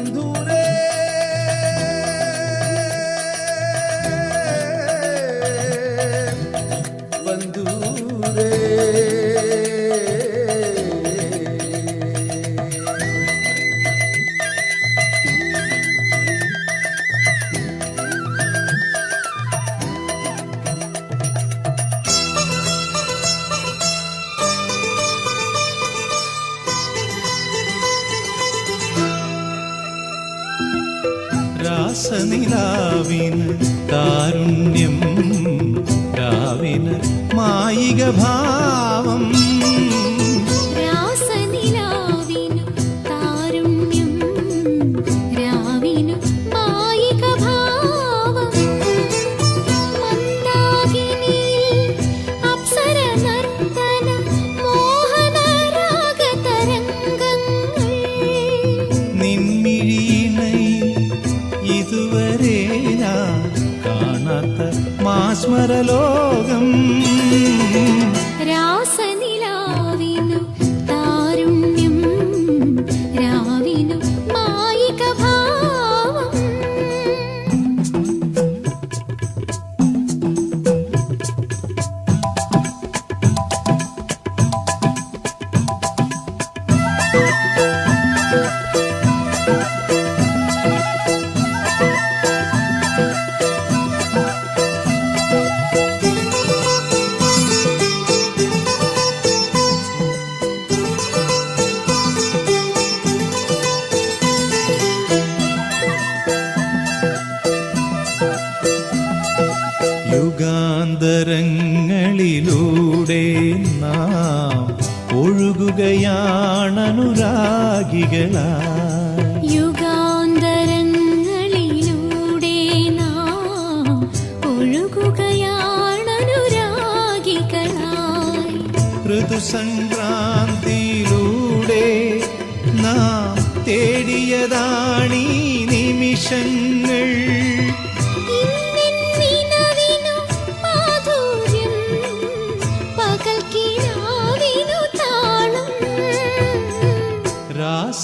endurecer. രാസനിലാവിന് താരുണ്യം രാവിന് മായിക ഭാവം ഒഴുകുകയാണനുരാഗികളായി യുഗാന്തരങ്ങളിലൂടെ നാം ഒഴുകുകയാണനുരാഗികളായി ഋതുസംക്രാന്തിയിലൂടെ നാം തേടിയതാണീ നിമിഷങ്ങൾ.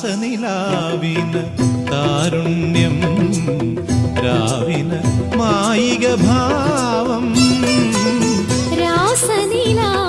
രാസനിലാവിന് താരുണ്യം രാവിന് മായിക ഭാവം രാസനിലാവിനു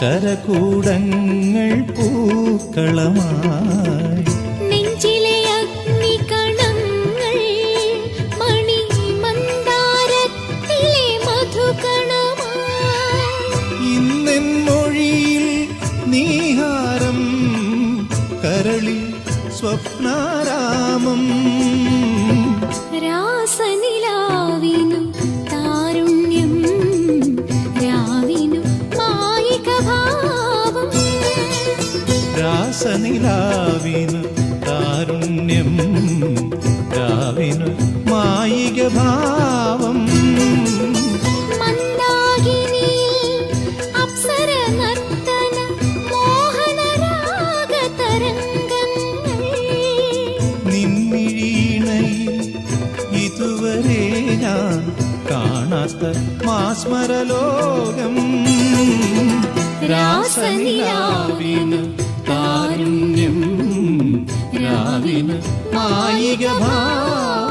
ശരകൂടങ്ങൾ പൂക്കളമായി രാസനിലാവിന് താരുണ്യം രാവിന് മായിക ഭാവം ഇതുവരെ ഞാൻ കാണാത്ത മാസ്മരലോകം. രാസനിലാവിന് താരുണ്യം രാവിന് മായിക ഭാവം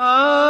Ah.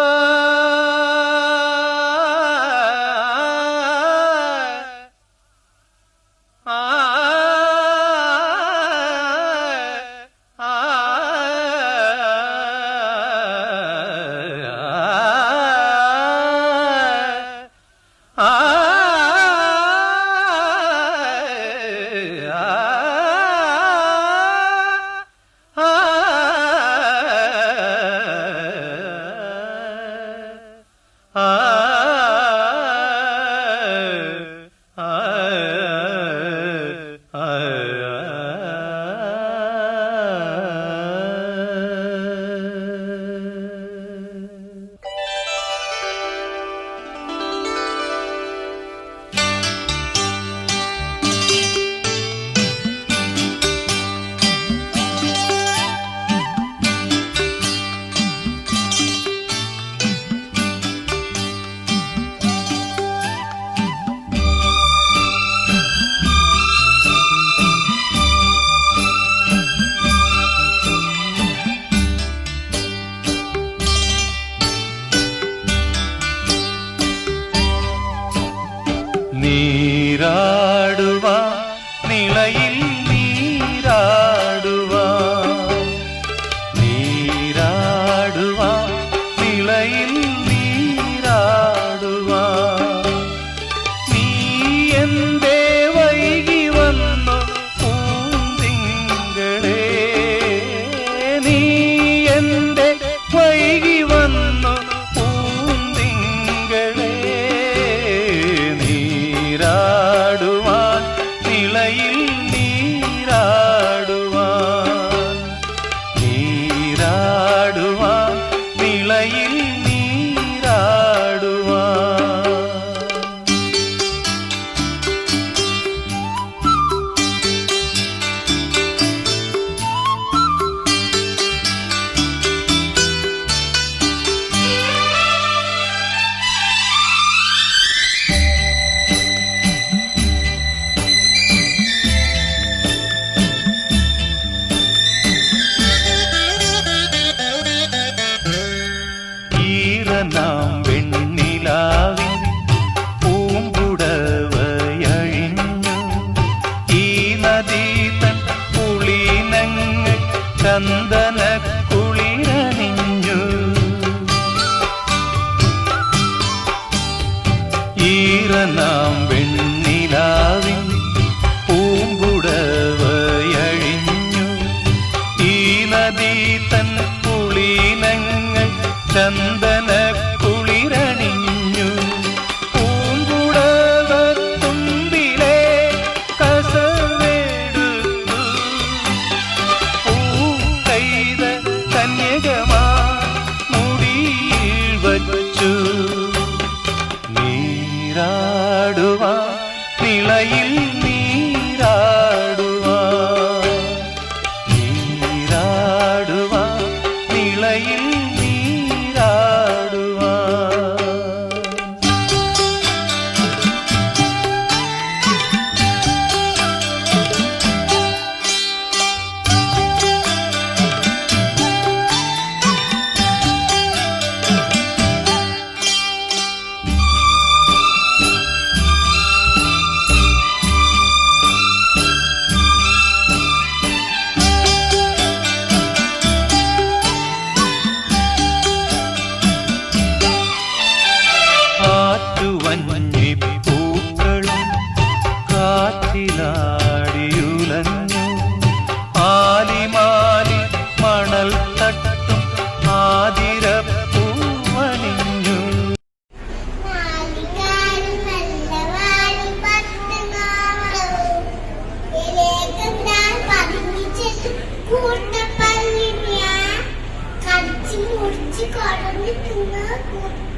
நாம்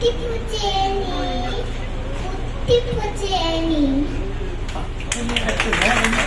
കുട്ടിപ്പൂച്ചേനി കുട്ടിപ്പൂച്ചേനി കുട്ടിപ്പൂച്ചേനെ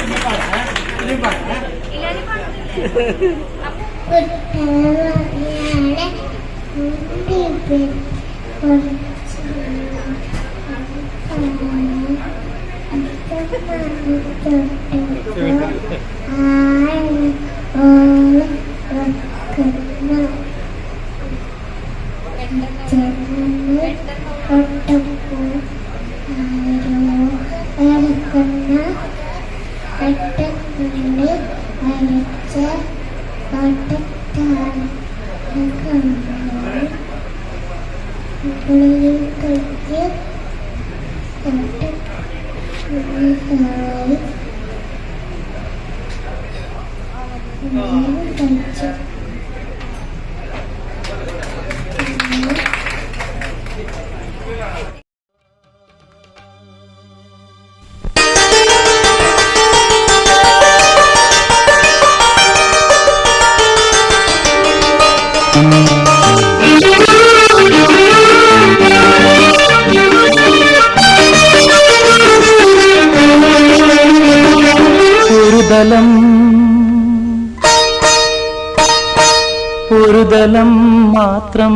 മാത്രം.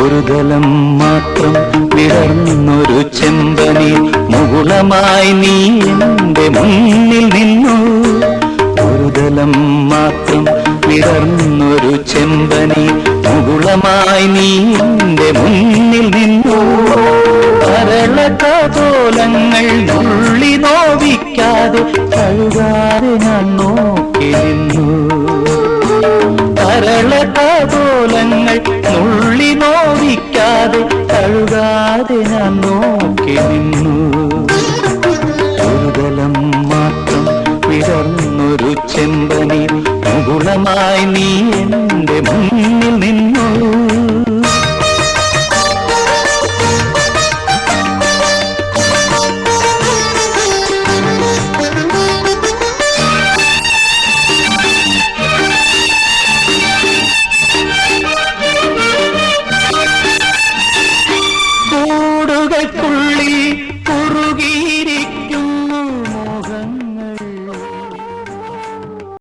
ഒരു ദലം മാത്രം വിടർന്നൊരു ചെമ്പനി മുകുളമായി നീ മുന്നിൽ നിന്നു. ഒരു ദലം മാത്രം വിടർന്നൊരു ചെമ്പനി മുകുളമായി നീ മുന്നിൽ നിന്നു. കരളകപോലങ്ങൾ നുള്ളി നോവിക്കാതെ